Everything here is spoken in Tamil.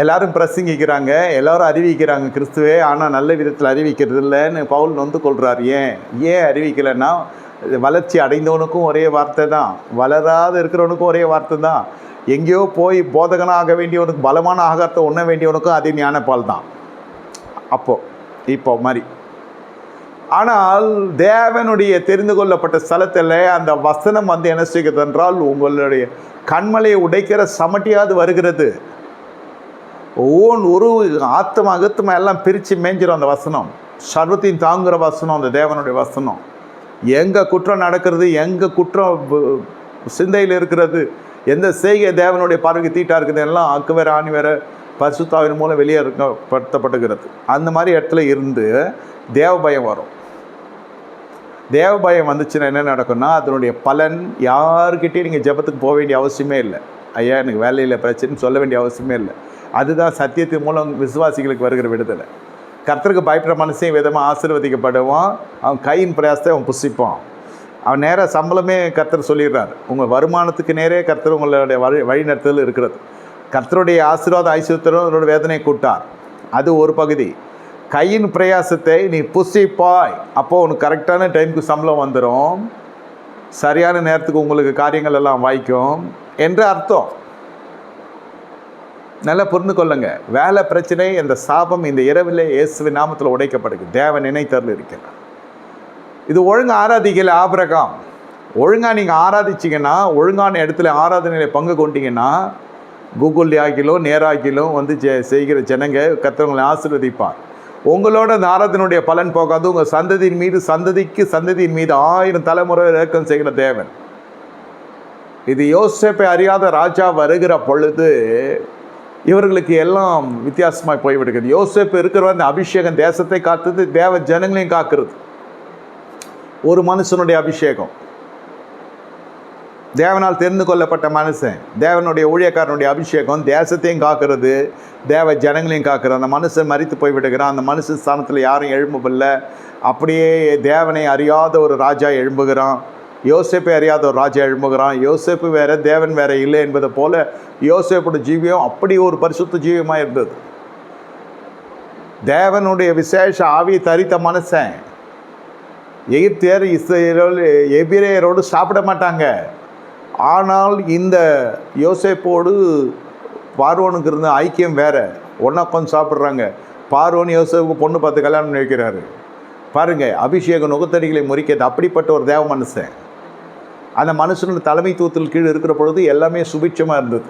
எல்லாரும் பிரசங்கிக்கிறாங்க எல்லாரும் அறிவிக்கிறாங்க கிறிஸ்துவே ஆனால் நல்ல விதத்தில் அறிவிக்கிறது இல்லைன்னு பவுல் நொந்து கொள்கிறார் ஏன்? ஏன் அறிவிக்கலைன்னா வளர்ச்சி அடைந்தவனுக்கும் ஒரே வார்த்தை தான். வளராது இருக்கிறவனுக்கும் ஒரே வார்த்தை தான். எங்கேயோ போய் போதகனாக ஆக வேண்டியவனுக்கு பலமான ஆகாரத்தை உண்ண வேண்டியவனுக்கும் அதே ஞானப்பால் தான். அப்போது இப்போ மாதிரி ஆனால் தேவனுடைய தெரிந்து கொள்ளப்பட்ட ஸ்தலத்தில் அந்த வசனம் வந்து என்ன செய்கிறது என்றால் உங்களுடைய கண்மலையை உடைக்கிற சமட்டியாவது வருகிறது. ஓன் ஒரு ஆத்மா அகத்தமா எல்லாம் பிரித்து மேஞ்சிடும் அந்த வசனம். சர்வத்தையும் தாங்குகிற வசனம் அந்த தேவனுடைய வசனம். எங்கே குற்றம் நடக்கிறது எங்கே குற்றம் சிந்தையில் இருக்கிறது எந்த செய்கை தேவனுடைய பார்வைக்கு தீட்டாக இருக்குது எல்லாம் அக்கு வேற ஆணி வேற பரிசுத்தாவின் மூலம் வெளியே இருக்கப்படுத்தப்படுகிறது அந்த மாதிரி இடத்துல இருந்து தேவ பயம் வரும். தேவ பயம் வந்துச்சுன்னா என்ன நடக்கும்னா அதனுடைய பலன் யாருக்கிட்டேயும் நீங்கள் ஜெபத்துக்கு போக வேண்டிய அவசியமே இல்லை. ஐயா எனக்கு வேலையில் பிரச்சனைன்னு சொல்ல வேண்டிய அவசியமே இல்லை. அதுதான் சத்தியத்தின் மூலம் விசுவாசிகளுக்கு வருகிற விடுதலை. கர்த்தருக்கு பயப்படுற மனசையும் விதமாக ஆசீர்வதிக்கப்படுவான். அவன் கையின் பிரயாசத்தை அவன் புசிப்பான். அவன் நேராக சம்பளமே கர்த்தர் சொல்லிடுறார். உங்கள் வருமானத்துக்கு நேரே கர்த்தர் உங்களுடைய வழி வழிநடத்தல் இருக்கிறது. கர்த்தருடைய ஆசீர்வாத ஐஸ்வர்யத்தரும் அதனோட வேதனை கூட்டார். அது ஒரு பகுதி. கையின் பிரயாசத்தை நீ புசிப்பாய். அப்போ உனக்கு கரெக்டான டைமுக்கு சம்பளம் வந்துடும் சரியான நேரத்துக்கு உங்களுக்கு காரியங்கள் எல்லாம் வாய்க்கும். என்று அர்த்தம். நல்லா புரிந்து கொள்ளுங்க. வேலை பிரச்சனை இந்த சாபம் இந்த இரவிலே இயேசுவின் நாமத்தில் உடைக்கப்படுது தேவன் நினைத்தரில் இருக்கிறார் இது ஒழுங்கு ஆராதிக்கல ஆபிரகாம். ஒழுங்காக நீங்கள் ஆராதிச்சிங்கன்னா ஒழுங்கான இடத்துல ஆராதனையில் பங்கு கொண்டீங்கன்னா கூகுள் ஆக்கிலும் நேராக்கிலும் வந்து ஜெ- செய்கிற ஜனங்க கத்தவங்களை ஆசீர்வதிப்பார். உங்களோட அந்த ஆராதனுடைய பலன் போகாது. உங்கள் சந்ததியின் மீது சந்ததிக்கு சந்ததியின் மீது ஆயிரம் தலைமுறை இறக்கம் செய்கிற தேவன். இது யோசேப்பை அறியாத ராஜா வருகிற பொழுது இவர்களுக்கு எல்லாம் வித்தியாசமாக போய்விடுகிறது. யோசேப்பு இருக்கிற அந்த அபிஷேகம் தேசத்தை காத்தது தேவ ஜனங்களையும் காக்கிறது. ஒரு மனுஷனுடைய அபிஷேகம். தேவனால் தெரிந்து கொள்ளப்பட்ட மனுஷன் தேவனுடைய ஊழியக்காரனுடைய அபிஷேகம் தேசத்தையும் காக்கிறது தேவ ஜனங்களையும் காக்கிறது. அந்த மனுஷன் மறித்து போய் விடுகிறான் அந்த மனுஷன் ஸ்தானத்தில் யாரும் எழும்பவில்லை. அப்படியே தேவனை அறியாத ஒரு ராஜா எழும்புகிறான். யோசேப்பை அறியாத ஒரு ராஜா எழும்புகிறான். யோசேப்பு வேற தேவன் வேற இல்லை என்பதை போல யோசேப்போட ஜீவியம் அப்படி ஒரு பரிசுத்த ஜீவியமாக இருந்தது. தேவனுடைய விசேஷ ஆவியை தரித்த மனுஷன். எகிப்தியர் இஸ்ரேல் எபிரேயரோடு சாப்பிட மாட்டாங்க. ஆனால் இந்த யோசேப்போடு பார்வோனுக்கு இருந்த ஐக்கியம் வேறு. ஒன்றா உட்காந்து சாப்பிட்றாங்க. பார்வோன் யோசேப்புக்கு பொண்ணு பார்த்து கல்யாணம் நினைக்கிறாரு வைக்கிறாரு. பாருங்க அபிஷேக நுகத்தடிகளை முறிக்கிறது அப்படிப்பட்ட ஒரு தேவ மனுஷன். அந்த மனுஷனோட தலைமைத்துவத்தில் கீழே இருக்கிற பொழுது எல்லாமே சுபிட்சமாக இருந்தது.